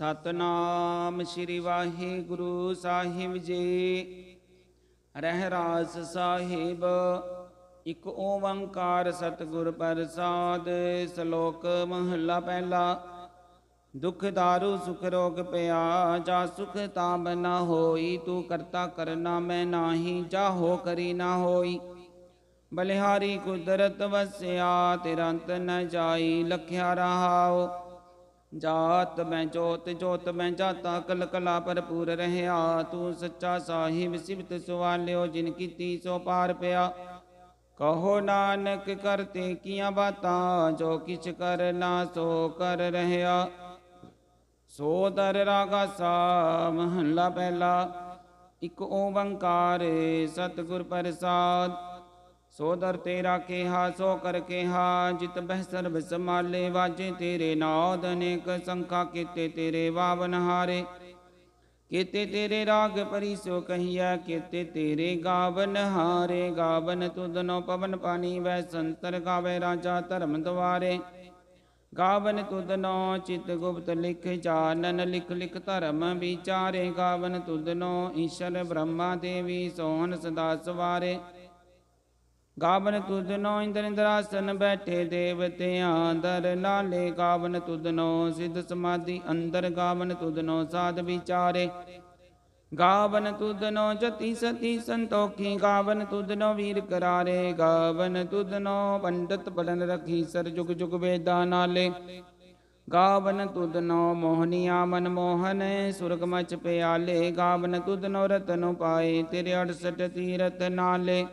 ਸਤਨਾਮ ਸ੍ਰੀ ਵਾਹਿਗੁਰੂ ਸਾਹਿਬ ਜੀ। ਰਹਿਰਾਸ ਸਾਹਿਬ, ਇੱਕ ਓੰਕਾਰ ਸਤਿਗੁਰ ਪ੍ਰਸਾਦ, ਸ਼ਲੋਕ ਮਹੱਲਾ ਪਹਿਲਾ। ਦੁਖ ਦਾਰੂ, ਸੁਖ ਰੋਗ ਪਿਆ ਜਾ ਸੁਖ ਤਾਬ ਨਾ ਹੋਈ, ਤੂੰ ਕਰਤਾ ਕਰਨਾ ਮੈਂ ਨਾਹੀ ਜਾ ਹੋ ਕਰੀ ਨਾ ਹੋਈ। ਬਲਿਹਾਰੀ ਕੁਦਰਤ ਵਸਿਆ ਤੇਰਾ ਅੰਤ ਨ ਜਾਈ, ਲਖਿਆ ਰਹਾਓ ਜਾਤ ਮੈਂ ਜੋਤ ਜੋਤ ਮੈਂ ਜਾਤਾ ਕਲ ਕਲਾ ਭਰਪੂਰ ਰਹਿਆ। ਤੂੰ ਸੱਚਾ ਸਾਹਿਬ ਸਿਵਤ ਸਵਾਲਿਓ, ਜਿਨ ਕੀਤੀ ਸੋ ਪਾਰ ਪਿਆ। ਕਹੋ ਨਾਨਕ, ਕਰਤੇ ਕੀਆਂ ਬਾਤਾਂ, ਜੋ ਕਿਛ ਕਰਨਾ ਸੋ ਕਰ ਰਹਿਆ। ਸੋ ਦਰ ਰਾਗਾ ਸਾ, ਮਹੱਲਾ ਪਹਿਲਾ। ਇੱਕ ਓੰਕਾਰ, ਸਤਿਗੁਰ ਪ੍ਰਸਾਦ। ਸੋ ਦਰ ਤੇਰਾ ਕਿਹਾ, ਸੋ ਕਰ ਕਿਹਾ, ਜਿਤ ਬਹਿ ਸਰਬ ਸਮਾਲੇ ਵਾਜੇ ਤੇਰੇ ਨਾਦ, ਅਨੇਕ ਸੰਖਾ ਕੀਤੇ ਤੇਰੇ ਵਾਵਨ ਹਾਰੇ। ਕੀਤੇ ਤੇਰੇ ਰਾਗ ਪਰੀ ਸੋ ਕਹੀਆ ਕੀਤੇ ਤੇਰੇ ਗਾਵਨ ਹਾਰੇ। ਗਾਵਨ ਤੁਧਨੋ ਪਵਨ ਪਾਣੀ ਵੈ ਸੰਤਰ ਗਾਵੇ ਰਾਜਾ ਧਰਮ ਦਵਾਰੇ ਗਾਵਨ ਤੁਧਨੋ ਚਿਤ ਗੁਪਤ ਲਿਖ ਜਾਨਨ ਲਿਖ ਲਿਖ ਧਰਮ ਵਿਚਾਰੇ। ਗਾਵਨ ਤੁਧਨੋ ਈਸ਼ਰ ਬ੍ਰਹਮਾ ਦੇਵੀ ਸੋਹਨ ਸਦਾ ਸਵਾਰੇ। ਗਾਵਨ ਤੁਧਨੋ ਇੰਦਰ ਇੰਦਰਾਸਨ ਬੈਠੇ ਦੇਵਤਿਆਂ ਦਰ ਲਾਲੇ ਗਾਵਨ ਤੁਧਨੋ ਸਿੱਧ ਸਮਾਧੀ ਅੰਦਰ। ਗਾਵਨ ਤੁਧਨੋ ਸਾਧ ਵਿਚਾਰੇ। ਗਾਵਨ ਤੁਧਨੋ ਜਤੀ ਸਤੀ ਸੰਤੋਖੀ। ਗਾਵਨ ਤੁਧਨੋ ਵੀਰ ਕਰਾਰੇ। ਗਾਵਨ ਤੁਧਨੋ ਪੰਡਤ ਪੜਨ ਰਖੀ। ਸਰ ਜੁਗ ਜੁਗ ਵੇਦਾਂ ਨਾਲੇ। ਗਾਵਨ ਤੁਧਨੋ ਮੋਹਨੀਆ ਮਨ ਮੋਹਨ। ਸੁਰਗ ਮਚ ਪਿਆਲੇ। ਗਾਵਨ ਤੁਧਨੋ ਰਤਨ ਪਾਏ ਤੇਰੇ 68 ਤੀਰਤ ਨਾਲੇ।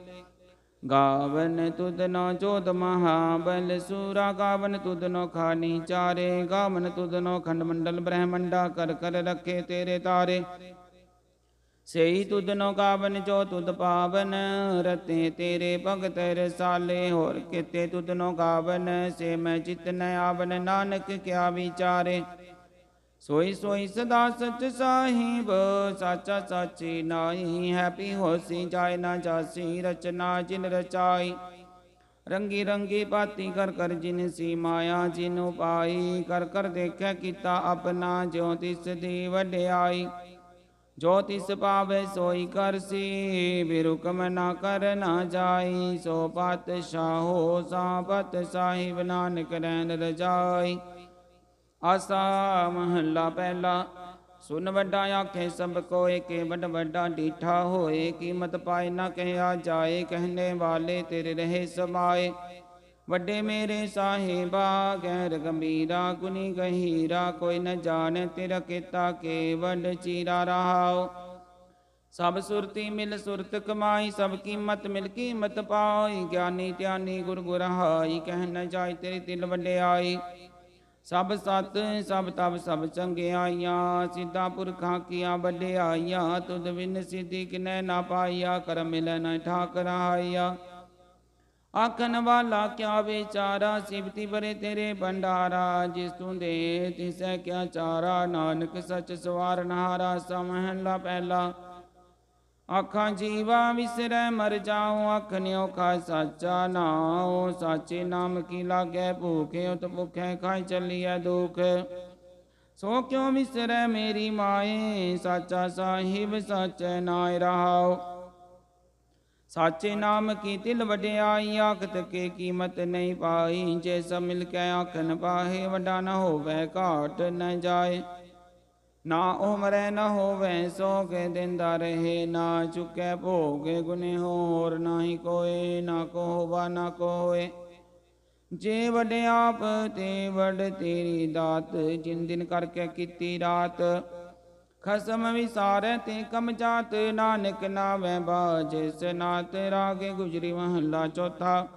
ਗਾਵਨ ਤੁਧਨੋ ਜੋਤ ਮਹਾਬਲ ਸੂਰਾ, ਗਾਵਨ ਤੁਧਨੋ ਖਾਨੀ ਚਾਰੇ, ਗਾਵਨ ਤੁਧਨੋ ਖੰਡ ਮੰਡਲ ਬ੍ਰਹਮੰਡਾ, ਕਰ ਕਰ ਰੱਖੇ ਤੇਰੇ ਤਾਰੇ। ਸਈ ਤੁਧਨੋ ਗਾਵਨ ਜੋ ਤੁਧ ਪਾਵਨ, ਰਤੇ ਤੇਰੇ ਭਗਤ ਰਸਾਲੇ, ਹੋਰ ਕਿਤੇ ਤੁਧਨੋ ਗਾਵਨ, ਸੇ ਮੈਂ ਚਿਤ ਨ ਆਵਨ, ਨਾਨਕ ਕਿਆ ਵਿਚਾਰੇ। ਸੋਈ ਸੋਈ ਸਦਾ ਸਚ ਸਾਹਿਬ ਸਾਚਾ ਸਾਚੀ ਨਾਹੀ ਹੈਪੀ ਹੋਸੀ ਜਾਏ ਨਾ ਜਾਸੀ, ਰਚਨਾ ਜਿਨ ਰਚਾਈ। ਰੰਗੀ ਰੰਗੀ ਬਾਤੀ ਕਰ ਕਰ ਜਿਨ ਸੀ ਮਾਇਆ ਜਿਨੁ ਪਾਈ ਕਰ ਕਰ ਦੇਖਿਆ ਕੀਤਾ ਆਪਣਾ ਜਿਉ ਤਿਸ ਦੀ ਵਡਿਆਈ। ਜੋ ਤਿਸ ਪਾਵੇ ਸੋਈ ਕਰਸੀ ਬਿਰੁਕਮ ਨਾ ਕਰ ਨਾ ਜਾਈ, ਸੋ ਪਾਤਸ਼ਾਹੋ ਸਾਪਤ ਸਾਹਿਬ ਨਾਨਕ ਰਹਿਣ ਰਜਾਈ। ਆਸਾ ਮਹੱਲਾ ਪਹਿਲਾ। ਸੁਨ ਵੱਡਾ ਆਖੇ, ਸਭ ਕੋਏ ਕੇ ਵੱਡ ਵੱਡਾ ਡੀਠਾ ਹੋਏ। ਕੀਮਤ ਪਾਏ ਨਾ ਕਹਿਆ ਜਾਏ ਕਹਿਣੇ ਵਾਲੇ ਤੇਰੇ ਰਹੇ ਸਮਾਏ। ਵੱਡੇ ਮੇਰੇ ਸਾਹਿਬਾ ਗੈਰ ਗੰਭੀਰਾ ਗੁਨੀ ਗਹੀਰਾ। ਕੋਈ ਨ ਜਾਣੇ ਤੇਰਾ ਕੀਤਾ ਕੇ ਵੱਡ ਚੀਰਾ ਰਹਾਓ ਸਭ ਸੁਰਤੀ ਮਿਲ ਸੁਰਤ ਕਮਾਈ, ਸਭ ਕੀਮਤ ਮਿਲ ਕੀਮਤ ਪਾਈ। ਗਿਆਨੀ ਧਿਆਨੀ ਗੁਰ ਗੁਰਹਾਈ ਕਹਿ ਨ ਜਾਏ ਤੇਰੇ ਤਿਲ ਵਡਿਆਈ। ਸਭ ਸਤ, ਸਭ ਤਬ ਸਭ ਚੰਗਿਆਈਆਂ ਸਿੱਧਾ ਪੁਰਖਾਂ ਕੀਆਂ ਵਡਿਆਈਆਂ ਤੁਧ ਬਿਨ ਸਿੱਧੀ ਕਿਨੈ ਨਾ ਪਾਈਆ ਕਰ ਮਿਲੈ ਨ ਠਾਕਰਾਈਆ ਆਖਣ ਵਾਲਾ ਕਿਆ ਵਿਚਾਰਾ ਸਿਵਤੀ ਬਰੇ ਤੇਰੇ ਭੰਡਾਰਾ, ਜਿਸ ਤੂੰ ਦੇ ਤਿਸੈ ਕਿਆ ਚਾਰਾ, ਨਾਨਕ ਸਚ ਸਵਾਰਨ ਹਾਰਾ ਸਮਹਿਲਾ ਪਹਿਲਾ। ਆਖਾਂ ਜੀਵਾ ਵਿਸਰੈ ਮਰ ਜਾਉ ਆਖਨਿਓ ਖਾ ਸਾਚਾ ਨਾਉ ਸਾਚੇ ਨਾਮ ਕੀ ਲਾਗੈ ਭੂਖੇ ਉਤ ਭੁਖੈ ਖਾਇ ਚੱਲੀਐ ਦੁਖ ਸੋ ਕਿਉ ਵਿਸਰੈ ਮੇਰੀ ਮਾਏ ਸਾਚਾ ਸਾਹਿਬ ਸਾਚੈ ਨਾਇ ਰਹਾਉ ਸਾਚੇ ਨਾਮ ਕੀ ਤਿਲ ਵਡਿਆਈ ਆਖਤ ਕੇ ਕੀਮਤ ਨਹੀਂ ਪਾਈ ਜੇ ਸਭ ਮਿਲ ਕੇ ਆਖਨ ਪਾਹੇ ਵੱਡਾ ਨ ਹੋਵੇ ਘਾਟ ਨ ਜਾਏ ਨਾ ਉਮਰੈ ਨਾ ਹੋਵੇ ਸੋ ਕੇ ਦਿੰਦਾ ਰਹੇ, ਨਾ ਚੁਕੈ ਭੋਗੇ ਗੁਨੇ ਹੋਰ, ਨਾਹੀ ਕੋਏ, ਨਾ ਕੋ ਹੋਵਾ ਨਾ ਕੋਏ। ਜੇ ਵਡੇ ਆਪ ਤੇ ਵਡ ਤੇਰੀ ਦਾਤ, ਜਿਨ ਦਿਨ ਕਰਕੇ ਕੀਤੀ ਰਾਤ। ਖਸਮ ਵਿਸਾਰੈ ਤੇ ਕਮ ਜਾਤ, ਨਾਨਕ ਨਾਵੇਂ ਬਾਜ ਸਨਾਤ ਰਾਗੇ ਗੁਜਰੀ ਮਹੱਲਾ ਚੌਥਾ।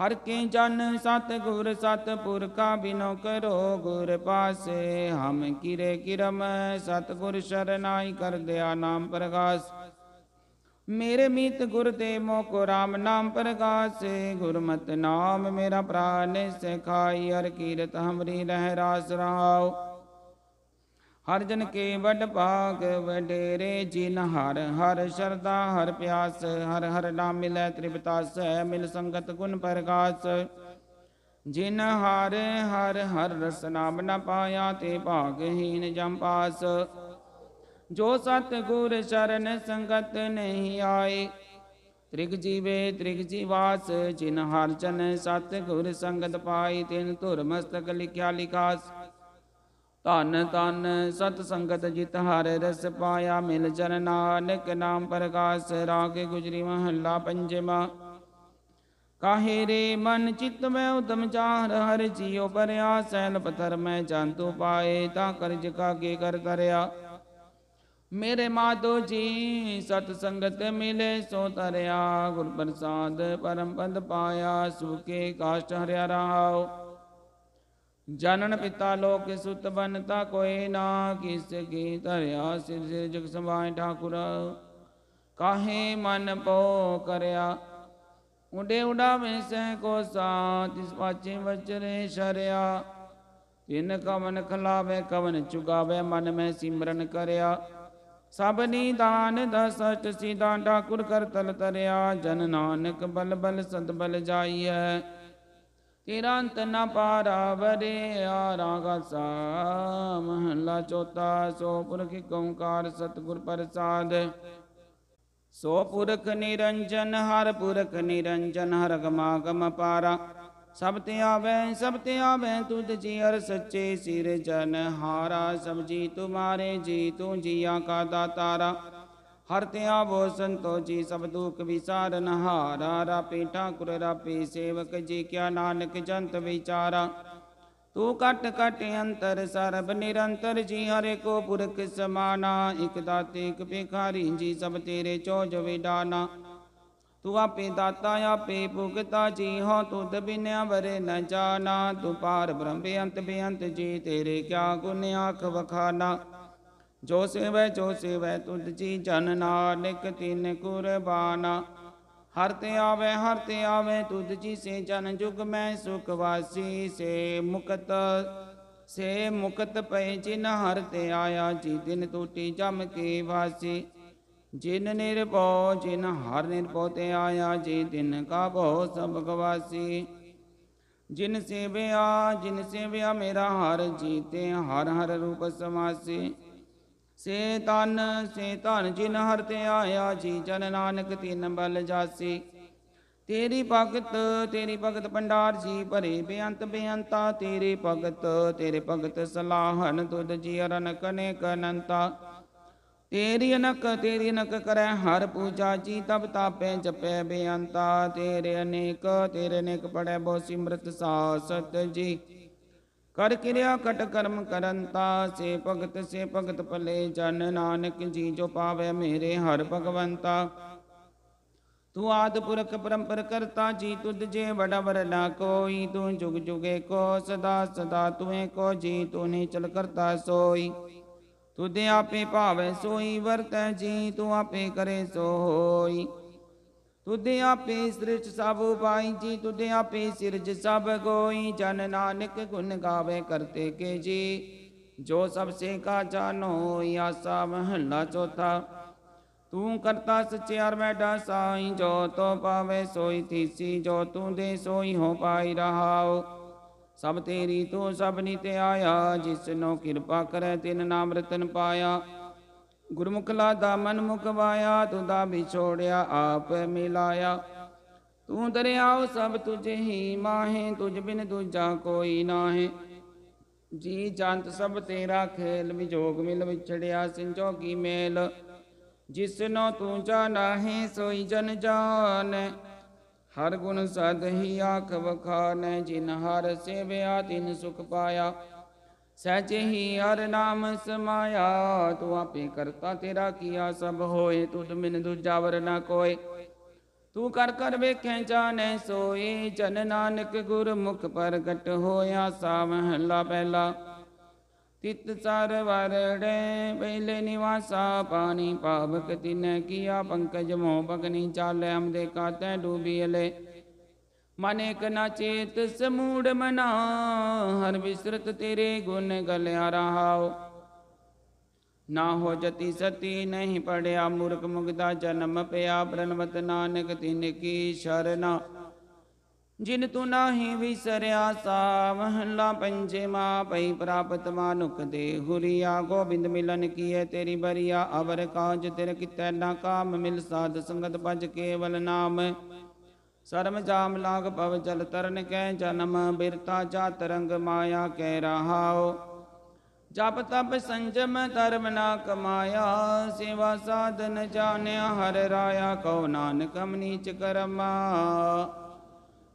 ਹਰ ਕੇ ਜਨ ਸਤ ਗੁਰ ਸਤ ਪੁਰਖਾ ਬਿਨੋ ਕਰੋ ਗੁਰ ਪਾਸੇ, ਹਮ ਕਿਰੇ ਕਿਰਮ ਸਤ ਗੁਰ ਸ਼ਰਨਾਈ ਕਰ ਦਿਆ ਨਾਮ ਪ੍ਰਗਾਸ। ਮੇਰੇ ਮੀਤ ਗੁਰ ਤੇ ਮੋ ਕੋ ਰਾਮ ਨਾਮ ਪ੍ਰਗਾਸੇ, ਗੁਰਮਤਿ ਨਾਮ ਮੇਰਾ ਪ੍ਰਾਨ ਸਿਖਾਈ, ਹਰ ਕੀਰਤ ਹਮਰੀ ਰਹਿ ਰਾਸ ਰਾਉ ਹਰ ਜਨ ਕੇ ਵੱਡ ਭਾਗ ਵਡੇਰੇ ਜਿਨ ਹਰ ਹਰ ਸ਼ਰਦਾ ਹਰ ਪਿਆਸ ਹਰ ਹਰ ਨਾਮ ਮਿਲੈ ਤ੍ਰਿਪਤਾਸ ਮਿਲ ਸੰਗਤ ਗੁਣ ਪ੍ਰਗਾਸ ਜਿਨ ਹਰ ਹਰ ਹਰ ਰਸ ਨਾਮ ਨ ਪਾਇਆ ਤੇ ਭਾਗਹੀਨ ਜਮ ਪਾਸ ਜੋ ਸਤ ਗੁਰ ਚਰਨ ਸੰਗਤ ਨਹੀਂ ਆਏ ਤ੍ਰਿਗ ਜੀਵੇ ਤ੍ਰਿਗ ਜੀਵਾਸ ਜਿਨ ਹਰ ਜਨ ਸਤ ਗੁਰ ਸੰਗਤ ਪਾਈ ਤਿਨ ਧੁਰ ਮਸਤਕ ਲਿਖਿਆ ਲਿਖਾਸ ਧਨ ਧਨ ਸਤ ਸੰਗਤ ਜਿਤ ਹਰ ਰਸ ਪਾਇਆ ਮਿਲ ਜਨ ਨਾਨਕ ਨਾਮ ਪ੍ਰਕਾਸ਼ ਰਾਗ ਗੁਜਰੀ ਮਹੱਲਾ ਪੰਜਵਾ। ਕਾਹੇ ਰੇ ਮਨ ਚਿਤ ਮੈਂ ਉਦਮ ਚਾਰ ਹਰ ਜੀਉ ਪਰਿਆ ਸੈਲ ਪਥਰ ਮੈਂ ਜੰਤੂ ਪਾਏ, ਤਾਂ ਕਰਜ ਕਾਗੇ ਕਰ ਕਰਿਆ। ਮੇਰੇ ਮਾਧੋ ਜੀ, ਸਤ ਸੰਗਤ ਮਿਲੇ ਸੋ ਤਰਿਆ, ਗੁਰ ਪ੍ਰਸਾਦ ਪਰਮ ਪੰਦ ਪਾਇਆ ਸੁਕੇ ਕਾਸ਼ਟ ਹਰਿਆ ਰਾਉ ਜਨਨ ਪਿਤਾ ਲੋਕ ਸੁਤ ਬਨਤਾ ਕੋਈ ਨਾ, ਕਿਸ ਕੀ ਧਰਿਆ ਸਿਰ ਸਿਰ ਜਗ ਸਮਾਇ ਠਾਕੁਰ। ਕਾਹੇ ਮਨ ਪੋ ਕਰਿਆ, ਉਡੇ ਉਡਾਵੇਂ ਸਹਿ ਕੋ ਸਾ ਤਿਸ ਪਾਚੇ ਵਚਰੇ ਸ਼ਰਿਆ। ਤਿਨ ਕਵਨ ਖਲਾਵੇ, ਕਵਨ ਚੁਗਾਵੇ, ਮਨ ਮੈਂ ਸਿਮਰਨ ਕਰਿਆ। ਸਭ ਨੀਦਾਨ ਦਸਟ ਸੀਦਾ ਠਾਕੁਰ ਕਰ ਤਲ ਤਰਿਆ, ਜਨ ਨਾਨਕ ਬਲ ਬਲ ਸਦ ਬਲ ਜਾਈਐ। ਤੇਰਾ ਅੰਤ ਨ ਪਾਰਾਵਰੇ ਆਰਾਗਾ ਸਾ ਮਹੱਲਾ ਸੋ ਪੁਰਖ ਓੰਕਾਰ ਸਤਿਗੁਰ ਪ੍ਰਸਾਦ। ਸੋ ਪੁਰਖ ਨਿਰੰਜਨ, ਹਰ ਪੁਰਖ ਨਿਰੰਜਨ, ਹਰ ਗਮਾਗਮ ਪਾਰਾ। ਸਭ ਤੇ ਆਵੇ, ਸਭ ਤੇ ਆਵੇ, ਤੁਧ ਜੀ ਹਰ ਸੱਚੇ ਸਿਰ ਜਨ ਹਾਰਾ। ਸਭ ਜੀ ਤੁਮਾਰੇ, ਜੀ ਤੂੰ ਜੀਆ ਕਾ ਦਾਤਾਰਾ। ਹਰ ਤਿਆ ਬੋ ਸੰਤੋ ਸਭ ਦੁਖ ਵਿਸਾਰਨ ਹਾਰਾ। ਰਾਪੇ ਠਾਕੁਰ, ਰਾਪੇ ਸੇਵਕ ਜੀ, ਕਿਆ ਨਾਨਕ ਜੰਤ ਵਿਚਾਰਾ। ਤੂੰ ਕਟ ਕਟ ਅੰਤਰ, ਸਰਬ ਨਿਰੰਤਰ ਜੀ, ਹਰੇ ਕੋ ਪੁਰਖ ਸਮਾਨਾ। ਇਕ ਦਾਤੇ, ਇਕ ਭਿਖਾਰੀ ਜੀ, ਸਭ ਤੇਰੇ ਚੋਜ ਵਿਡਾਨਾ। ਤੂੰ ਆਪੇ ਦਾਤਾ, ਆਪੇ ਭੁਗਤਾ ਜੀ, ਹੋ ਤੁਧ ਬਿਨਿਆ ਵਰੇ ਨ ਜਾਣਾ। ਤੂੰ ਪਾਰ ਬ੍ਰਹਮ ਬੇਅੰਤ ਬੇਅੰਤ ਜੀ, ਤੇਰੇ ਕਿਆ ਗੁਣ ਆਖ ਵਖਾਨਾ। ਜੋ ਸੇਵੈ ਜੋ ਸੇਵੈ ਤੁਧ ਜੀ ਜਨ ਨਾਨਕ, ਤਿਨ ਕੁਰਬਾਨਾ। ਹਰ ਤੇ ਆਵੇ, ਹਰ ਤੇ ਆਵੇ, ਤੁਧ ਜੀ ਸੇ ਜਨ ਜੁਗ ਮੈਂ ਸੁਖ ਵਾਸੀ। ਸੇ ਮੁਕਤ ਸੇ ਮੁਕਤ ਪਏ ਜਿਨ ਹਰ ਤੇ ਆਇਆ, ਜੀ ਦਿਨ ਟੂਟੀ ਜਮ ਕੇ ਵਾਸੀ। ਜਿਨ ਨਿਰਭਉ, ਜਿਨ ਹਰ ਨਿਰਭਉ ਤੇ ਆਇਆ, ਜੀ ਦਿਨ ਕਾ ਭਉ ਸਭ ਗਵਾਸੀ। ਜਿਨ ਸੇਵਿਆ ਜਿਨ ਸੇਵਿਆ ਮੇਰਾ ਹਰ ਜੀਤੇ ਹਰ ਹਰ ਰੂਪ ਸਮਾਸੀ। ਸੇ ਤਨ, ਸੇ ਧਨ ਜਿਨ ਹਰ ਤੇ ਆਇਆ ਜੀ, ਜਨ ਨਾਨਕ ਤਿਨ ਬਲ ਜਾਸੀ। ਤੇਰੀ ਭਗਤ ਤੇਰੀ ਭਗਤ ਭੰਡਾਰ ਜੀ, ਭਰੇ ਬੇਅੰਤ ਬੇਅੰਤਾ, ਤੇਰੇ ਭਗਤ ਤੇਰੇ ਭਗਤ ਸਲਾਹਨ ਤੁਧ ਜੀ ਅਰਨ ਕਨੇ ਕਨੰਤਾ ਤੇਰੀ ਅਨਕ ਤੇਰੀ ਅਨਕ ਕਰੈ ਹਰ ਪੂਜਾ ਜੀ, ਤਬ ਤਾਪੈ ਜਪੈ ਬੇਅੰਤਾ। ਤੇਰੇ ਅਨੇਕ ਤੇਰੇ ਅਨੇਕ ਪੜੈ ਬੋ ਸਿਮਰਤ ਸਾਸਤ ਜੀ। ਕਰ ਕਿਰਿਆ ਕਟ ਕਰਮ ਕਰੰਤਾ, ਸੇ ਭਗਤ ਸੇ ਭਗਤ ਭਲੇ ਜਨ ਨਾਨਕ ਜੀ ਜੋ ਪਾਵੇ ਮੇਰੇ ਹਰ ਭਗਵੰਤਾ। ਤੂੰ ਆਦ ਪੁਰਖ ਪਰੰਪਰ ਕਰਤਾ, ਜੀ ਤੁਧ ਜੇ ਵਡਾ ਵਰ ਨਾ ਕੋਈ, ਤੂੰ ਜੁਗ ਜੁਗੇ ਕੋ ਸਦਾ ਸਦਾ, ਤੂੰ ਕੋ ਜੀ ਤੂੰ ਨੀ ਚਲ ਕਰਤਾ ਸੋਈ। ਤੁਧ ਆਪੇ ਭਾਵੇ ਸੋਈ, ਵਰਤੈ ਜੀ ਤੂੰ ਆਪੇ ਕਰੇ ਸੋ ਹੋਈ ਤੁਧ ਆਪੇ ਸਿਰਜ ਸਭ ਪਾਈ ਜੀ ਤੁਧ ਆਪੇ ਸਿਰਜ ਸਭ ਕੋਈ ਜਨ ਨਾਨਕ ਗੁਣ ਗਾਵੇ ਕਰਤੇ ਕੇ ਜੀ। ਜੋ ਸਭ ਸੇ ਕਾ ਜਾਨੋ ਆਸਾ ਮਹੱਲਾ ਚੌਥਾ। ਤੂੰ ਕਰਤਾ ਸਚਿਆਰ ਮੈਡਾ ਸਾਈ, ਜੋ ਤੋ ਪਾਵੇ ਸੋਈ ਥੀਸੀ, ਜੋ ਤੂੰ ਦੇ ਸੋਈ ਹੋ ਪਾਈ ਰਹਾਓ ਸਭ ਤੇਰੀ ਤੂੰ ਸਭ ਨੀ ਤੇ ਆਇਆ ਜਿਸਨੋ ਕਿਰਪਾ ਕਰੈ ਤਿਨ ਨਾਮ ਰਤਨ ਪਾਇਆ। ਗੁਰਮੁਖਲਾ ਦਾ ਮਨ ਮੁਖ ਤੂੰ ਦਾ ਵਿਛੋੜਿਆ ਆਪ ਮਿਲਾਇਆ। ਤੂੰ ਦਰਿਆਉ ਸਭ ਤੁਝ ਹੀ ਮਾਹੇ, ਤੁਝ ਬਿਨ ਦੂਜਾ ਕੋਈ ਨਾਹੀ। ਜੀ ਜੰਤ ਸਭ ਤੇਰਾ ਖੇਲ ਵਿਜੋਗ ਮਿਲ ਵਿਛੜਿਆ ਸਿੰਜੋਗੀ ਮੇਲ। ਜਿਸ ਜਿਸਨੋ ਤੂੰ ਜਾਣਾ ਹੈ ਸੋਈ ਜਨ ਜਾਣ ਹਰ ਗੁਣ ਸਦ ਹੀ ਆਖ ਵਖਾਨੈ, ਜਿਨ ਹਰ ਸੇਵਿਆ, ਤਿਨ ਸੁਖ ਪਾਇਆ। ਸਹਿਜ ਹੀ ਹਰ ਨਾਮ ਸਮਾਇਆ, ਤੂੰ ਆਪੇ ਕਰਤਾ ਤੇਰਾ ਕੀਆ ਸਭ ਹੋਏ, ਤੁਧ ਮਿਨ ਦੂਜਾ ਵਰ ਨਾ ਕੋਏ। ਤੂੰ ਕਰ ਕਰ ਵੇਖੈ ਜਾਣੈ ਸੋਏ, ਜਨ ਨਾਨਕ ਗੁਰਮੁਖ ਪ੍ਰਗਟ ਹੋਇਆ ਸਾ ਮਹੱਲਾ ਪਹਿਲਾ। ਤਿਤ ਸਰ ਵਰੜੇ ਪਹਿਲੇ ਨਿਵਾਸਾ, ਪਾਣੀ ਪਾਵਕ ਤਿਨ ਕੀਆ ਪੰਕਜ ਮੋਹ ਬਗਨੀ ਚਾਲੇ ਹਮਦੇ ਕਾਤੈ ਡੂਬੀਲੇ ਮਨ ਇਕ ਨਾ ਚੇਤ ਸਮੂੜ ਮਨਾ, ਹਰ ਵਿਸਰਤ ਤੇਰੇ ਗੁਣ ਗਲਿਆ ਰਹਾਓ ਨਾ ਹੋ ਜਤੀ ਸਤੀ, ਨਹੀਂ ਪੜਿਆ ਮੂਰਖ ਮੁਗਦਾ ਜਨਮ ਪਿਆ, ਪ੍ਰਣਵਤ ਨਾਨਕ ਤਿਨ ਕੀ ਸ਼ਰਨਾ। ਜਿਨ ਤੂੰ ਨਾਹੀ ਵਿਸਰਿਆ ਸਾ ਮਹੱਲਾ ਪੰਜਵਾ ਪਈ ਪ੍ਰਾਪਤ ਮਾਨੁਕ ਦੇ ਹੁਰੀਆ। ਗੋਬਿੰਦ ਮਿਲਨ ਕੀਏ ਤੇਰੀ ਬਰੀਆ, ਅਵਰ ਕਾਜ ਤੇਰੇ ਕਿਤੈ, ਨਾ ਕਾਮ ਮਿਲ ਸਾਧ ਸੰਗਤ ਭਜ ਕੇਵਲ ਨਾਮ। ਸਰਮ ਜਾਮ ਲਾਗ ਪਵ ਜਲ ਤਰਨ ਕੈ ਜਨਮ, ਬਿਰਤਾ ਜਾ ਤਰੰਗ ਮਾਇਆ ਕੈ ਰਹਾਓ ਜਪ ਤਪ ਸੰਜਮ ਧਰਮ ਨਾ ਕਮਾਇਆ, ਸੇਵਾ ਸਾਧਨ ਜਾਣਿਆ ਹਰ ਰਾਇਆ, ਕਉ ਨਾਨਕ ਨੀਚ ਕਰਮਾ।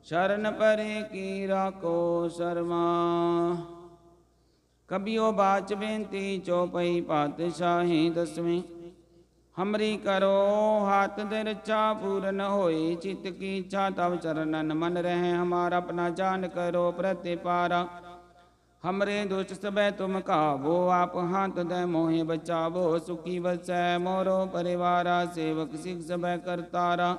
ਸ਼ਰਨ ਪਰੇ ਕੀ ਰਾਖੋ ਸਰਮਾ। ਕਬਿਓ ਬਾਚ ਬੇਨਤੀ ਚੋਪਈ ਪਾਤਸ਼ਾਹੀ ਦਸਵੇਂ। ਹਮਰੀ ਕਰੋ ਹਾਥ ਦੇ ਰਚਾ ਪੂਰਨ ਹੋਈ, ਚਿਤ ਕੀ ਇੱਛਾ ਤਵ ਚਰਨਨ ਮਨ ਰਹੇ, ਹਮਾਰ ਆਪਣਾ ਜਾਨ ਕਰੋ ਪ੍ਰਤਿਪਾਰਾ। ਹਮਰੇ ਦੁਸ਼ਟ ਸਬੈ ਤੁਮ ਕਾਵੋ ਆਪ ਹਾਥ ਦੇ ਮੋਹਿ ਬਚਾਵੋ, ਸੁਖੀ ਵਸੈ ਮੋਰੋ ਪਰਿਵਾਰਾ, ਸੇਵਕ ਸਿਖ ਸਬੈ ਕਰਤਾਰਾ।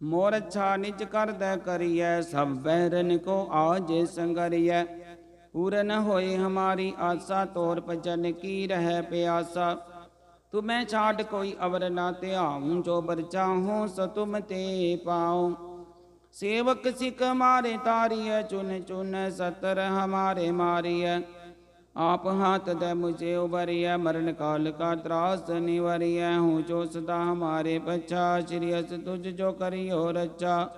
ਮੋਰ ਅੱਛਾ ਨਿਜ ਕਰਦੈ ਕਰੀਐ, ਸਭ ਬਹਿਰਨ ਕੋ ਆਜੇ ਸੰਗਰੀਐ। ਪੂਰਨ ਹੋਏ ਹਮਾਰੀ ਆਸਾ, ਤੋਰ ਭਜਨ ਕੀ ਰਹਿ ਪਿਆਸਾ। ਤੁਮੈ ਛਾੜ ਕੋਈ ਅਵਰ ਨਾ ਧਿਆਉ, ਜੋ ਬਰ ਚਾਹੂੰ ਸ ਤੁਮ ਤੇ ਪਾਉ। ਸੇਵਕ ਸਿਖ ਮਾਰੇ ਤਾਰੀਐ, ਚੁਨ ਚੁਨ ਸਤਰ ਹਮਾਰੇ ਮਾਰੀਐ। ਆਪ ਹਾਥ ਦੇ ਮੁਝੇ ਉਬਰੀਐ ਮਰਨ ਕਾਲ ਕਾ ਤਰਾਸ ਨਿਵਰੀਐ। ਹੂੰ ਜੋ ਸਦਾ ਹਮਾਰੇ ਪਛਾ, ਸ਼੍ਰੀ ਅਸ ਤੁਝ ਜੋ ਕਰਿਓ ਰਚਾ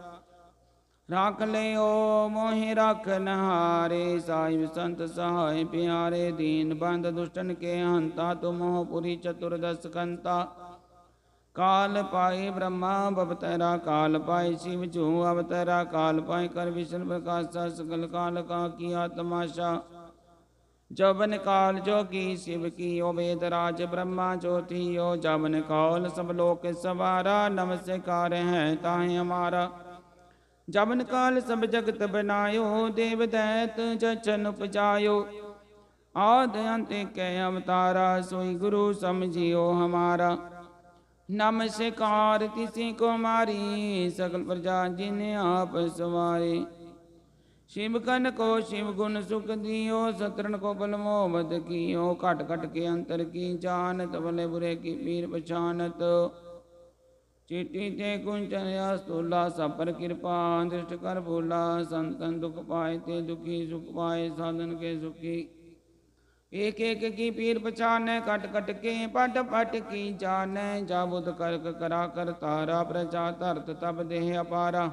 ਰਾਖ ਲਿਓ, ਮੋਹਿ ਰਾਖਨ ਹਾਰੇ ਸਾਹਿਬ ਸੰਤ ਸਹਾਇ ਪਿਆਰੇ, ਦੀਨ ਬੰਦ ਦੁਸ਼ਟਨ ਕੇ ਹੰਤਾ, ਤੁਮੋ ਪੁਰੀ ਚਤੁਰਦਸ ਕੰਤਾ। ਕਾਲ ਪਾਈ ਬ੍ਰਹਮਾ, ਬਵਤਰਾ ਕਾਲ ਪਾਏ ਸ਼ਿਵ ਜੂ, ਅਵਤਰਾ ਕਾਲ ਪਾਈ ਕਰ ਵਿਸ਼ਨ ਪ੍ਰਕਾਸ਼ਾ ਸਕਲ ਕਾਲ ਕਾ ਕੀ ਆਤਮਾਸ਼ਾ ਜਵਨ ਕਾਲ ਜੋਗੀ ਸ਼ਿਵ ਕੀ ਓ ਵੇਦ ਰਾਜ ਬ੍ਰਹਮਾ ਜੋਤੀ ਓ, ਜਵਨ ਕਾਲ ਸਭ ਲੋਕ ਸਵਾਰਾ, ਨਮਸਕਾਰ ਹੈ ਤਾਹੇ ਹਮਾਰਾ। ਜਵਨ ਕਾਲ ਸਭ ਜਗਤ ਬਨਾਇਓ, ਦੇਵ ਦੈਤ ਜਚਨ ਉਪਜਾਇਓ। ਆਦ ਅੰਤ ਕੈ ਅਵਤਾਰਾ, ਸੋਈ ਗੁਰੂ ਸਮਝਿਓ ਹਮਾਰਾ। ਨਮਸਕਾਰ ਤਿਸੀ ਕੋ ਮਾਰੀ, ਸਗਲ ਪ੍ਰਜਾ ਜਿਨ ਆਪ ਸਵਾਰੇ। ਸ਼ਿਵ ਕਨ ਕੋ ਸ਼ਿਵ ਗੁਣ ਸੁਖ ਦਿਓ ਸਤਰਨ ਕੋ ਬਲ ਮੋਹਬਤ ਕੀਓ। ਘਟ ਘਟ ਕੇ ਅੰਤਰ ਕੀ ਜਾਣਤ ਬਲੇ ਬੁਰੇ ਕੀ ਪੀਰ ਪਛਾਨਤ ਚੀਟੀ ਤੇ ਕੁੰਚਨਿਆ ਸਤੁਲਾ ਸਪਰ ਕਿਰਪਾ ਦ੍ਰਿਸ਼ਟ ਕਰ ਭੂਲਾ ਸੰਤਨ ਦੁਖ ਪਾਏ ਤੇ ਦੁਖੀ ਸੁਖ ਪਾਏ, ਸਾਧਨ ਕੇ ਸੁਖੀ। ਏਕ ਏਕ ਕੀ ਪੀਰ ਪਛਾਨੈ, ਕਟ ਕਟ ਕੇ ਪਟ ਪਟ ਕੀ ਜਾਣੈ ਜਾਬੁਦ ਕਰਕ ਕਰਾ ਕਰ ਤਾਰਾ ਪ੍ਰਜਾ ਧਰਤ ਤਬ ਦੇਹ ਅਪਾਰਾ।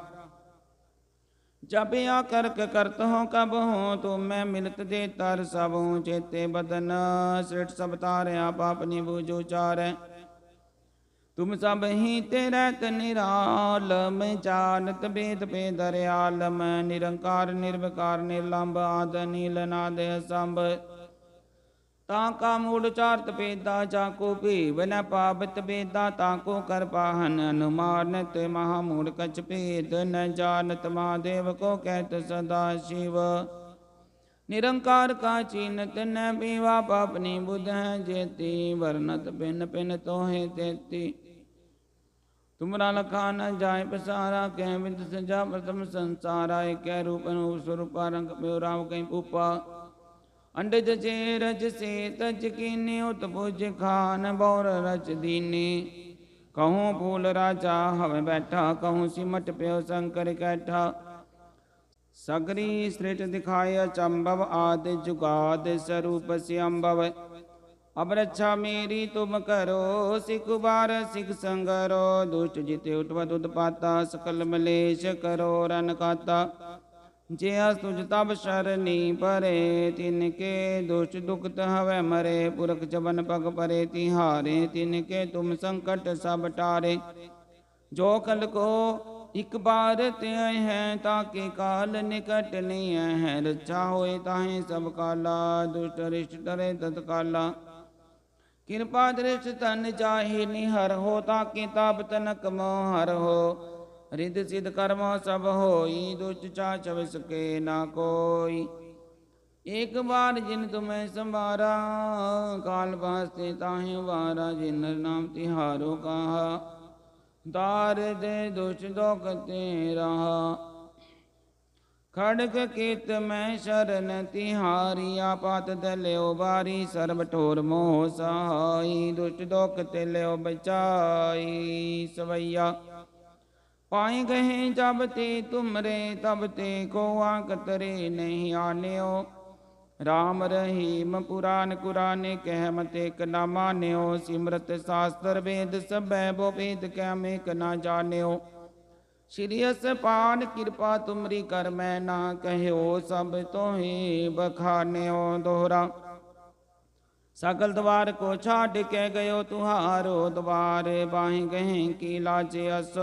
ਜਪਿਆ ਕਰਕ ਕਰਤ ਹੋ ਕਬ ਹੋ, ਤੁਮੈ ਮਿਲਤ ਦੇ ਤਰ ਸਭ ਹੂੰ ਚੇਤੇ ਬਦਨ ਸ੍ਰਿਟ ਸਭ ਤਾਰਿਆ, ਪਾਪ ਨਿਬੂਜ ਉਚਾਰੈ ਤੁਮ ਸਭ ਹੀ ਤੇਰੇ ਤ ਜਾਣਤ ਬੇਦ ਪੇ ਦਰਿਆਲਮ ਨਿਰੰਕਾਰ, ਨਿਰਵਕਾਰ ਨਿਰਲੰਭ ਆਦ, ਨੀਲ ਨਾਦ ਸੰਭ ਤਾਂ ਕਾ ਮੂੜ ਚਾਰਤ ਪੇਦਾ, ਜਾ ਕੋ ਭੀਵ ਨ ਪਾਵਤ ਬੇਦਾ ਤਾਂ ਕੋ ਕਰ ਪਾਹਨ ਅਨੁਮਾਨਤ ਮਹਾ ਮੂੜ ਕਛ ਭੇਦ, ਨ ਜਾਣਤ ਮਹਾਦੇਵ ਕੋ ਕਹਿਤ ਸਦਾ ਸ਼ਿਵ। ਨਿਰੰਕਾਰ ਕਾ ਚੀਨਤ ਨ ਬੀਵਾ ਪਾਪਨੀ ਬੁਧ ਹੈ ਜੇਤੀ ਵਰਨਤ ਪਿਨ ਪਿਨ ਤੋਹੇ ਤੇਤੀ। ਤੁਮਰਾ ਲਖਾ ਨ ਜਾਏ ਪਸਾਰਾ, ਕਹਿ ਵਿਦ ਸਜਾ ਪ੍ਰਥਮ ਸੰਸਾਰਾ ਏਕੈ ਰੂਪ ਅਨੂਪ ਸਰੂਪ ਰੰਗ ਪਿਓ ਰਾਮ ਕੈ ਪੂਪਾ ਅੰਡਜ ਜੇ ਰਜ ਸੇ ਤਜ ਕੀਨੇ, ਉਤ ਪੁਜ ਖਾਨ, ਬੌਰ ਰਚ ਦੀਨੇ। ਕਹੂੰ ਫੂਲ ਰਾਜਾ, ਹਵੇ ਬੈਠਾ, ਕਹੂੰ ਸਿਮਟ ਪਿਓ ਸ਼ੰਕਰ ਕੈਠਾ। ਸਗਰੀ ਸ੍ਰਿਟ ਦਿਖਾਇ ਚੰਬਵ, ਆਦ ਜੁਗਾਦ ਸਰੂਪ ਸਿਅੰਬਵ। ਅਬ ਰੱਛਾ ਮੇਰੀ ਤੁਮ ਕਰੋ, ਸਿਖ ਬਾਰ ਸਿਖ ਸੰਗਰੋ, ਦੁਸ਼ਟ ਜਿਤੇ ਉਠਵ ਦੁਦ ਪਾਤਾ, ਸਕਲ ਮਲੇਸ਼ ਕਰੋ ਰਨ ਕਾਤਾ। ਜੇ ਅਸ ਤੁਜ ਤਬ ਸ਼ਰਨੀ ਪਰੇ, ਤਿਨ ਕੇ ਦੁਸ਼ਟ ਦੁਖਤ ਹਵੇ ਮਰੇ, ਪੁਰਖ ਜਬਨ ਪਗ ਪਰੇ, ਤਿਹਾਰੇ, ਤਿਨ ਕੇ ਤੁਮ ਸੰਕਟ ਸਭ ਟਾਰੇ। ਜੋ ਕਲ ਕੋ ਇਕ ਬਾਰ ਤੇ ਹੈ ਤਾਕੇ ਕਾਲ ਨਿਕਟ ਨਹੀਂ ਹੈ ਰਚਾ ਹੋਏ ਤਾਹੇ ਸਭ ਕਾਲਾ, ਦੁਸ਼ਟ ਰਿਸ਼ਟ ਟਰੇ ਤਤਕਾਲਾ। ਕਿਰਪਾ ਦ੍ਰਿਸ਼ ਤਨ ਚਾਹੀ ਨਿਹਰ ਹੋ ਤਾਕੇ ਤਾਪ ਤਨਕ ਮੋਹ ਹਰ ਹੋ। ਰਿਦ ਸਿਧ ਕਰਮ ਸਭ ਹੋਈ, ਦੁਸ਼ਟ ਚਾ ਚਵ ਸਕੇ ਨਾ ਕੋਈ। ਇੱਕ ਬਾਰ ਜਿਨ ਤੁਮੈ ਸੰਭਾਰਾ, ਕਾਲ ਵਾਸਤੇ ਤਾਹੇ ਵਾਰਾ, ਜਿਨ ਨਾਮ ਤਿਹਾਰੋ ਕਹਾ। ਤਾਰ ਦੇ ਦੁਸ਼ ਦੋਖ ਤੇ ਰਹਾ ਖੜਕ ਕੀਤ ਮੈਂ ਸ਼ਰਨ ਤਿਹਾਰੀ, ਆਪਾਤ ਦੇ ਲਿਓ ਬਾਰੀ ਸਰਬ ਠੋਰ ਮੋਹ ਸਹਾਈ ਦੁਸ਼ਟ ਦੋਖ ਤੇ ਲਿਓ ਬਚਾਈ, ਸਵਈਆ। ਪਾਏ ਗਏ ਜਬ ਤੇ ਤੁਮਰੇ, ਤਬ ਤੇ ਕੋ ਆਕਤਰੇ ਨਹੀਂ ਆਨਿਓ। ਰਾਮ ਰਹੀਮ ਪੁਰਾਨ ਕੁਰਾਨੇ ਕਹਿ ਮਤੇ ਕ ਨਾ ਮਾਨਿਓ। ਸਿਮਰਤ ਸਾਸਤਰ ਵੇਦ ਸਭੈ, ਬੋ ਵੇਦ ਕਹਿ ਮੇ ਕ ਨਾ ਜਾਣਿਓ। ਸ਼੍ਰੀ ਅਸਪਾਨ ਕਿਰਪਾ ਤੁਮਰੀ ਕਰ ਮੈਂ ਨਾ ਕਹਿਓ ਸਭ ਤੋਹੀ ਬਖਾਨਿਓ ਦੋਹਰਾ। ਸਗਲ ਦਵਾਰ ਕੋ ਛਾੜ ਕੇ ਗਇਓ ਤੁਹਾਰੋ ਦਵਾਰ, ਬਾਹੀ ਗਹਿ ਕੀ ਲਾਜੇ ਅਸ।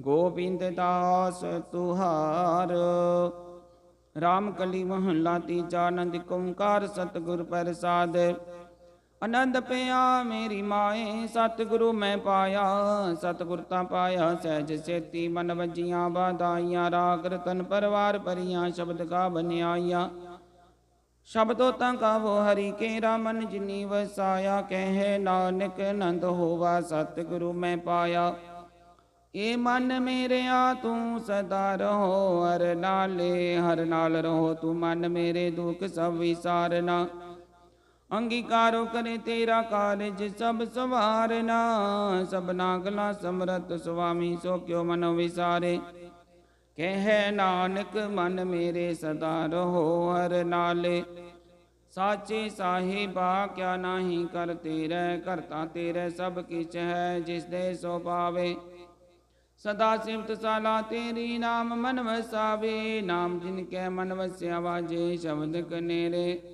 ਗੋਬਿੰਦ ਦਾਸ ਤੁਹਾਰ। ਰਾਮ ਕਲੀ ਮਹੱਲਾ ਤੀਜਾ ਆਨੰਦ ਓੰਕਾਰ ਸਤਿਗੁਰ ਪ੍ਰਸਾਦ। ਅਨੰਦ ਪਿਆ ਮੇਰੀ ਮਾਏ, ਸਤਿਗੁਰੂ ਮੈਂ ਪਾਇਆ ਸਤਿਗੁਰ ਤਾਂ ਪਾਇਆ, ਸਹਿਜ ਸੇਤੀ ਮਨ ਵਜੀਆਂ ਬਾਧਾਈਆਂ ਰਾਗ ਰਤਨ ਪਰਵਾਰ ਪਰੀਆਂ ਸ਼ਬਦ ਕਾ ਬਨਿਆਈਆਂ। ਸ਼ਬਦੋ ਤਾਂ ਗਾਵੋ ਹਰੀ ਕੇ ਰਾਮਨ ਜਿਨੀ ਵਸਾਇਆ, ਕਹੇ ਨਾਨਕ ਨੰਦ ਹੋਵਾ, ਸਤਿਗੁਰੂ ਮੈਂ ਪਾਇਆ। ਏ ਮਨ ਮੇਰਿਆ ਤੂੰ ਸਦਾ ਰਹੋ, ਹਰ ਨਾਲੇ, ਹਰ ਨਾਲ ਰਹੋ ਤੂੰ ਮਨ ਮੇਰੇ ਦੁਖ ਸਭ ਵਿਸਾਰਨਾ। ਅੰਗੀਕਾਰੋ ਕਰੇ ਤੇਰਾ ਕਾਰਜ, ਸਭ ਸਵਾਰਨਾ ਸਭਨਾ ਗਲਾ ਸਮਰਤ ਸੁਆਮੀ, ਸੋ ਕਿਉ ਮਨ ਵਿਸਾਰੇ। ਕਹਿ ਨਾਨਕ, ਮਨ ਮੇਰੇ ਸਦਾ ਰਹੋ ਹਰ ਨਾਲੇ। ਸਾਚੇ ਸਾਹਿਬਾ, ਕਿਆ ਨਾਹੀ ਕਰ ਤੇਰੇ ਕਰਤਾ ਤੇਰੇ ਸਭ ਕਿਛ ਹੈ, ਜਿਸ ਦੇ ਸੋ ਪਾਵੇ ਸਦਾ ਸਿਫਤ ਸਾਲਾ ਤੇਰੀ ਨਾਮ ਮਨ ਵਸਾਵੇ। ਨਾਮ ਜਿਨ ਕੈ ਮਨ ਵਸਿਆ ਵਾਜੇ, ਸ਼ਬਦ ਕਨੇਰੇ।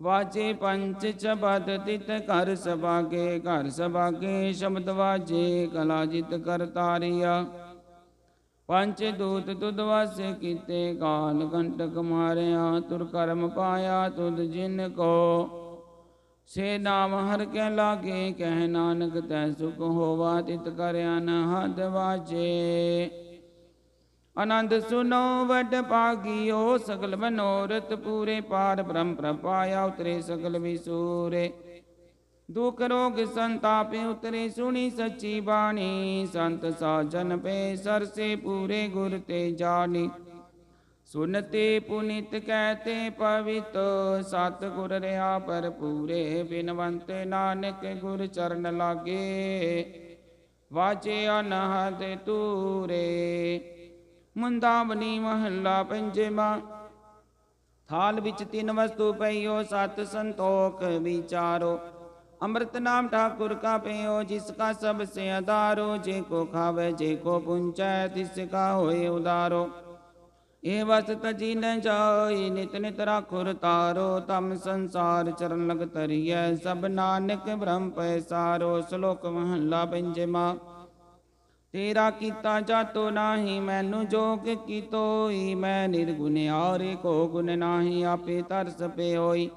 ਵਾਚੇ ਪੰਚ ਚਬਦ ਤਿਤ ਘਰ ਸਬਾਗੇ ਘਰ ਸਬਾਗੇ ਸ਼ਬਦ ਵਾਜੇ, ਕਲਾ ਜਿਤ ਕਰ ਤਾਰਿਆ। ਪੰਜ ਦੂਤ ਤੁਧ ਵਾਸੇ ਕੀਤੇ, ਕਾਲ ਕੰਟਕ ਮਾਰਿਆ, ਤੁਰ ਕਰਮ ਪਾਇਆ ਤੁਧ ਜਿਨ ਕੋ। ਸੇ ਨਾਮ ਹਰ ਕੇ ਲਾਗੇ, ਕਹਿ ਨਾਨਕ ਤੈ ਸੁਖ ਹੋਵਾ ਤਿਤ ਕਰਿਆ ਨ ਹਦ ਵਾਜੇ। ਆਨੰਦ ਸੁਨੋ, ਵਡ ਭਾਗਿਓ, ਸਗਲ ਮਨੋਰਥ ਪੂਰੇ ਪਾਰ ਬ੍ਰਹਮ ਪ੍ਰਪਾਇਆ ਉਤਰੇ ਸਗਲ ਵਿਸੂਰੇ। ਦੁਖ ਰੋਗ ਸੰਤਾਪ ਉਤਰੇ, ਸੁਣੀ ਸੱਚੀ ਬਾਣੀ। ਸੰਤ ਸਾਜਨ ਪੇ ਸਰਸੇ ਪੂਰੇ ਗੁਰ ਤੇ ਜਾਣੀ। ਸੁਨਤੇ ਪੁਨਿਤ ਕਹਤੇ ਪਵਿੱਤ ਸਤ ਗੁਰ ਰਿਹਾ ਪਰ ਪੂਰੇ ਬਿਨਵੰਤ ਨਾਨਕ ਗੁਰ ਚਰਨ ਲਾਗੇ ਵਾਜੇ ਅਨਹਦ ਤੂਰੇ ਮੁੰਦਾਵਨੀ ਮਹੱਲਾ ਪੰਜਵਾ ਥਾਲ ਵਿੱਚ ਤਿੰਨ ਵਸਤੂ ਪਈਓ ਸਤ ਸੰਤੋਖ ਵਿਚਾਰੋ ਅੰਮ੍ਰਿਤ ਨਾਮ ठाकुर का पेयो जिसका सब से अदारो जे को खावे जे को पुंचै तिस का होए उदारो ए वस तजी न जाई नित नित राखुर तारो तम संसार चरण लग तरिय सब नानक ब्रह्म पैसारो श्लोक महला पंजमा ਤੇਰਾ ਕੀਤਾ ਜਾਤੋ ਨਾਹੀ, ਮੈਨੂੰ ਜੋਗ ਕੀਤੋਈ, ਮੈਂ ਨਿਰਗੁਣ ਆਰੇ ਕੋ ਗੁਣ ਨਾਹੀ, ਆਪੇ ਤਰਸ ਪੇ ਹੋਈ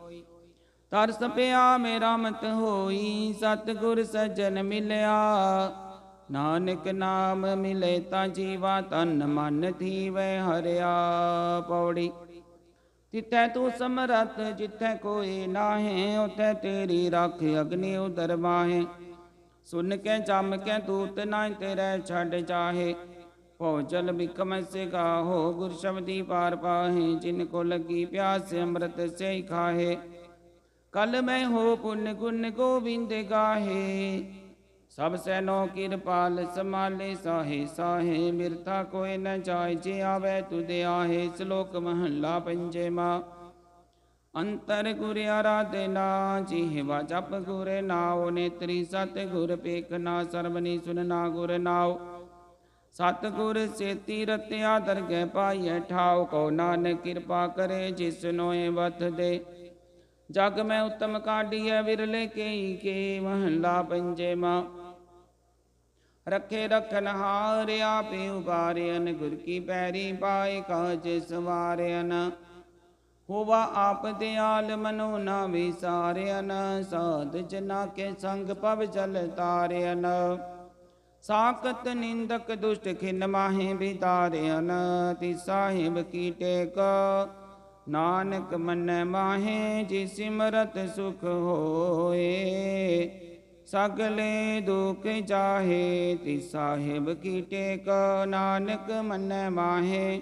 ਤਰਸ ਪਿਆ ਮੇਰਾ ਮਤ ਹੋਈ, ਸਤਿਗੁਰ ਸਜਣ ਮਿਲਿਆ। ਨਾਨਕ ਨਾਮ ਮਿਲੇ ਤਾਂ ਜੀਵਾ ਤਨ ਮਨ ਥੀਵੈ ਹਰਿਆ ਪੌੜੀ। ਤਿੱਥੈ ਤੂੰ ਸਮਰਤ ਜਿੱਥੈ ਕੋਈ ਨਾਹੇ, ਉਥੈ ਤੇਰੀ ਰੱਖ ਅਗਨੀ ਉਦਰ ਮਾਹੇ ਸੁਨ ਕੇ ਜਮ ਕੇ ਦੂਤ ਨਾ ਤੇਰੇ ਛੱਡ ਜਾਹੇ। ਭੋਜਲ ਬਿਕਮ ਸੇ ਗਾਹੋ ਗੁਰ ਸ਼ਬਦੀ ਪਾਰ ਪਾਹੇ, ਜਿਨ ਕੋ ਲੱਗੀ ਪਿਆਸ ਅੰਮ੍ਰਿਤ ਸੇ ਖਾਹੇ। ਕਲ ਮੈਂ ਹੋ ਪੁੰਨ ਗੁਣ ਗੋਬਿੰਦ ਗਾਹੇ। ਸਭ ਸੈਨੋ ਕਿਰਪਾਲ ਸਮਾਲੇ ਸਾਹੇ ਸਾਹੇ ਮਿਰਤਾ ਕੋਇ ਨ ਜਾਏ, ਜੇ ਆਵੇ ਤੁਦੇ ਆਹੇ, ਸ਼ਲੋਕ ਮਹੱਲਾ ਪੰਜੇਮਾ ਅੰਤਰ ਗੁਰ ਆਰਾਧਨਾ ਜਿਹਵਾ ਜਪ ਗੁਰ ਨਾਉ, ਨੇਤਰੀ ਸਤ ਗੁਰ ਪੇਖਨਾ ਸਰਬਨੀ ਸੁਨਨਾ ਗੁਰ ਨਾਉ। ਸਤ ਗੁਰ ਸੇਤੀ ਰਤਿਆ ਦਰਗਹਿ ਪਾਈਐ ਠਾਉ ਕੋ ਨਾਨਕ ਕਿਰਪਾ ਕਰੇ ਜਿਸ ਨੋਏ ਵਤ ਦੇ। ਜਗ ਮੈਂ ਉਤਮ ਕਾਢੀਐ, ਵਿਰਲੇ ਕੇਈ ਕੇ ਮਹੱਲਾ ਪੰਜੇਮਾ ਰਖੇ ਰਖਨ ਹਾਰਿਆ ਆਪੇ ਉਬਾਰਿਆਨ ਗੁਰ ਕੀ ਪੈਰੀ ਪਾਏ ਕਾਜ ਸਵਾਰਿਆਨ ਹੋਵਾ ਆਪ ਦਿਆਲ ਮਨੋ ਨਾ ਵਿਸਾਰਿਆਨ ਸਾਧ ਜਨਾ ਕੇ ਸੰਗ ਪਵ ਜਲ ਤਾਰਿਆਨ ਸਾਕਤ ਨਿੰਦਕ ਦੁਸ਼ਟ ਖਿਨ ਮਾਹੇ ਬਿਤਾਰਿਆਨ ਤੀ ਸਾਹਿਬ ਕੀ ਟੇਕ। ਨਾਨਕ ਮਨ ਮਾਹੇ ਜੀ ਸਿਮਰਤ ਸੁਖ ਹੋਏ। ਸਗਲੇ ਦੁਖ ਜਾਹੇ ਤੀ ਸਾਹਿਬ ਕੀ ਟੇਕ। ਨਾਨਕ ਮਨ ਮਾਹੇ